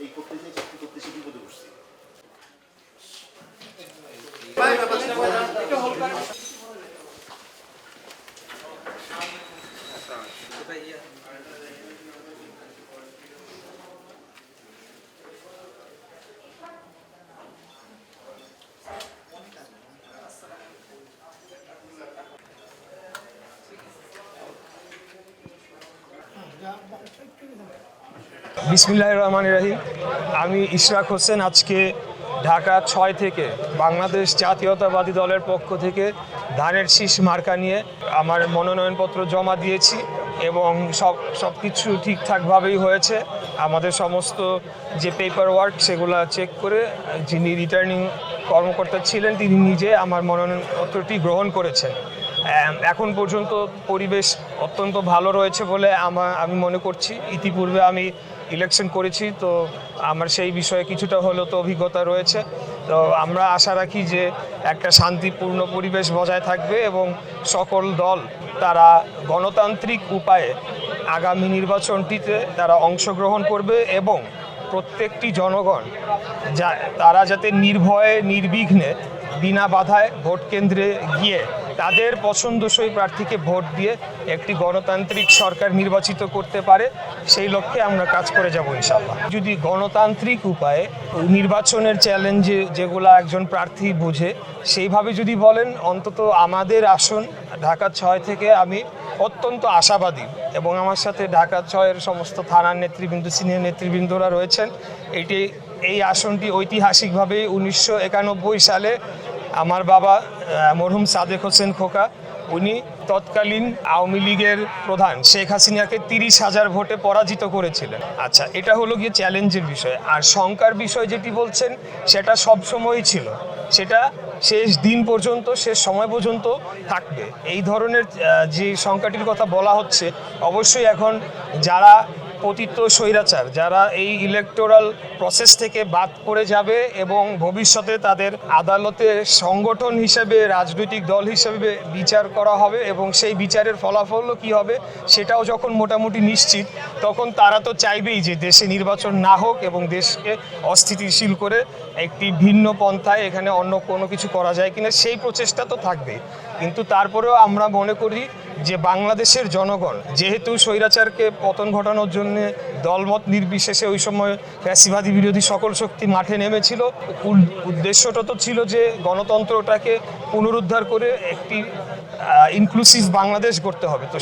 এই করতে যে চাকরি করতে সে বিপদে পড়ছে বিসমিল্লাহ রহমান রাহিম। আমি ইশরাক হোসেন, আজকে ঢাকা ছয় থেকে বাংলাদেশ জাতীয়তাবাদী দলের পক্ষ থেকে ধানের শীষ মার্কা নিয়ে আমার মনোনয়নপত্র জমা দিয়েছি এবং সব সব কিছু ঠিকঠাকভাবেই হয়েছে। আমাদের সমস্ত যে পেপার ওয়ার্ক সেগুলো চেক করে যিনি রিটার্নিং কর্মকর্তা ছিলেন, তিনি নিজে আমার মনোনয়নপত্রটি গ্রহণ করেছেন। এখন পর্যন্ত পরিবেশ অত্যন্ত ভালো রয়েছে বলে আমার, আমি মনে করছি। ইতিপূর্বে আমি ইলেকশন করেছি, তো আমার সেই বিষয়ে কিছুটা হলেও তো অভিজ্ঞতা রয়েছে। তো আমরা আশা রাখি যে একটা শান্তিপূর্ণ পরিবেশ বজায় থাকবে এবং সকল দল তারা গণতান্ত্রিক উপায়ে আগামী নির্বাচনটিতে তারা অংশগ্রহণ করবে এবং প্রত্যেকটি জনগণ যা, তারা যাতে নির্ভয়ে, নির্বিঘ্নে বিনা বাধায় ভোট কেন্দ্রে গিয়ে তাদের পছন্দসই প্রার্থীকে ভোট দিয়ে একটি গণতান্ত্রিক সরকার নির্বাচিত করতে পারে, সেই লক্ষ্যে আমরা কাজ করে যাব ইনশাল্লাহ যদি গণতান্ত্রিক উপায়ে নির্বাচনের চ্যালেঞ্জে যেগুলো একজন প্রার্থী বুঝে, সেইভাবে যদি বলেন, অন্তত আমাদের আসন ঢাকা ছয় থেকে আমি অত্যন্ত আশাবাদী এবং আমার সাথে ঢাকা ছয়ের সমস্ত থানার নেতৃবৃন্দ, সিনিয়র নেতৃবৃন্দরা রয়েছেন। এটি, এই আসনটি ঐতিহাসিকভাবে উনিশশো একানব্বই সালে আমার বাবা মরহুম সাদেক হোসেন খোকা, উনি তৎকালীন আওয়ামী লীগের প্রধান। শেখ হাসিনাকে তিরিশ হাজার ভোটে পরাজিত করেছিলেন। আচ্ছা এটা হলো গিয়ে চ্যালেঞ্জের বিষয়। আর শঙ্কার বিষয় যেটি বলছেন, সেটা সব সময়ই ছিল। সেটা শেষ দিন পর্যন্ত, শেষ সময় পর্যন্ত থাকবে। এই ধরনের যে সংখ্যাটির কথা বলা হচ্ছে, অবশ্যই এখন যারা পতিত স্বৈরাচার, যারা এই ইলেকটোরাল প্রসেস থেকে বাদ পড়ে যাবে এবং ভবিষ্যতে তাদের আদালতে সংগঠন হিসেবে, রাজনৈতিক দল হিসেবে বিচার করা হবে এবং সেই বিচারের ফলাফলও কি হবে সেটাও যখন মোটামুটি নিশ্চিত, তখন তারা তো চাইবেই যে দেশে নির্বাচন না হোক এবং দেশকে অস্থিতিশীল করে একটি ভিন্ন পন্থায় এখানে অন্য কোনো কিছু করা যায় কিনা, সেই প্রচেষ্টা তো থাকবেই। কিন্তু তারপরেও আমরা মনে করি যে বাংলাদেশের জনগণ যেহেতু স্বৈরাচারকে পতন ঘটানোর জন্য দলমত নির্বিশেষে ওই সময় ফ্যাসিবাদী বিরোধী সকল শক্তি মাঠে নেমেছিল উদ্দেশ্যটা তো ছিল যে গণতন্ত্রটাকে পুনরুদ্ধার করে একটি ইনক্লুসিভ বাংলাদেশ করতে হবে। তো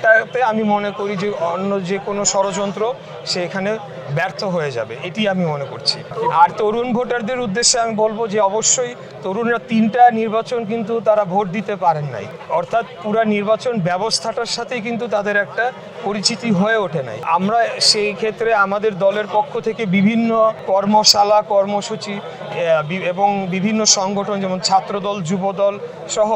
সেইটাতে আমি মনে করি যে অন্য যে কোনো ষড়যন্ত্র সে এখানে ব্যর্থ হয়ে যাবে, এটি আমি মনে করছি। আর তরুণ ভোটারদের উদ্দেশ্যে আমি বলব যে অবশ্যই তরুণরা তিনটা নির্বাচন কিন্তু তারা ভোট দিতে পারেন নাই। অর্থাৎ পুরা নির্বাচন ব্যবস্থাটার সাথেই কিন্তু তাদের একটা পরিচিতি হয়ে ওঠে নাই। আমরা সেই ক্ষেত্রে আমাদের দলের পক্ষ থেকে বিভিন্ন কর্মশালা, কর্মসূচি এবং বিভিন্ন সংগঠন যেমন ছাত্রদল, যুবদল সহ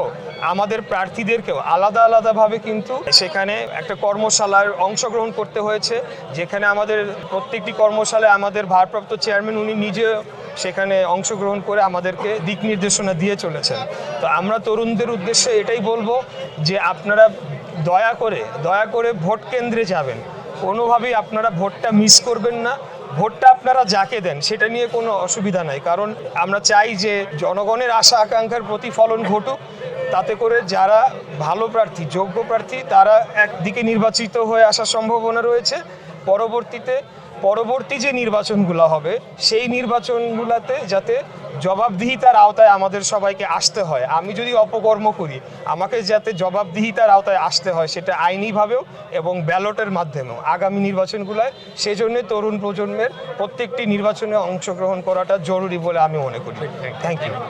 আমাদের প্রার্থীদেরকেও আলাদা আলাদাভাবে কিন্তু সেখানে একটা কর্মশালার অংশগ্রহণ করতে হয়েছে, যেখানে আমাদের প্রত্যেকটি কর্মশালায় আমাদের ভারপ্রাপ্ত চেয়ারম্যান উনি নিজে সেখানে অংশগ্রহণ করে আমাদেরকে দিক নির্দেশনা দিয়ে চলেছেন। তো আমরা তরুণদের উদ্দেশ্যে এটাই বলব যে আপনারা দয়া করে দয়া করে ভোট কেন্দ্রে যাবেন। কোনোভাবেই আপনারা ভোটটা মিস করবেন না। ভোটটা আপনারা যাকে দেন, সেটা নিয়ে কোনো অসুবিধা নাই। কারণ আমরা চাই যে জনগণের আশা আকাঙ্ক্ষার প্রতিফলন ঘটুক। তাতে করে যারা ভালো প্রার্থী যোগ্য প্রার্থী তারা একদিকে নির্বাচিত হয়ে আসার সম্ভাবনা রয়েছে। পরবর্তীতে পরবর্তী যে নির্বাচনগুলো হবে সেই নির্বাচনগুলোতে যাতে জবাবদিহিতার আওতায় আমাদের সবাইকে আসতে হয়। আমি যদি অপকর্ম করি আমাকে যাতে জবাবদিহিতার আওতায় আসতে হয় সেটা আইনিভাবেও এবং ব্যালটের মাধ্যমেও। আগামী নির্বাচনগুলোয় সেজন্য তরুণ প্রজন্মের প্রত্যেকটি নির্বাচনে অংশগ্রহণ করাটা জরুরি বলে আমি মনে করি। Thank you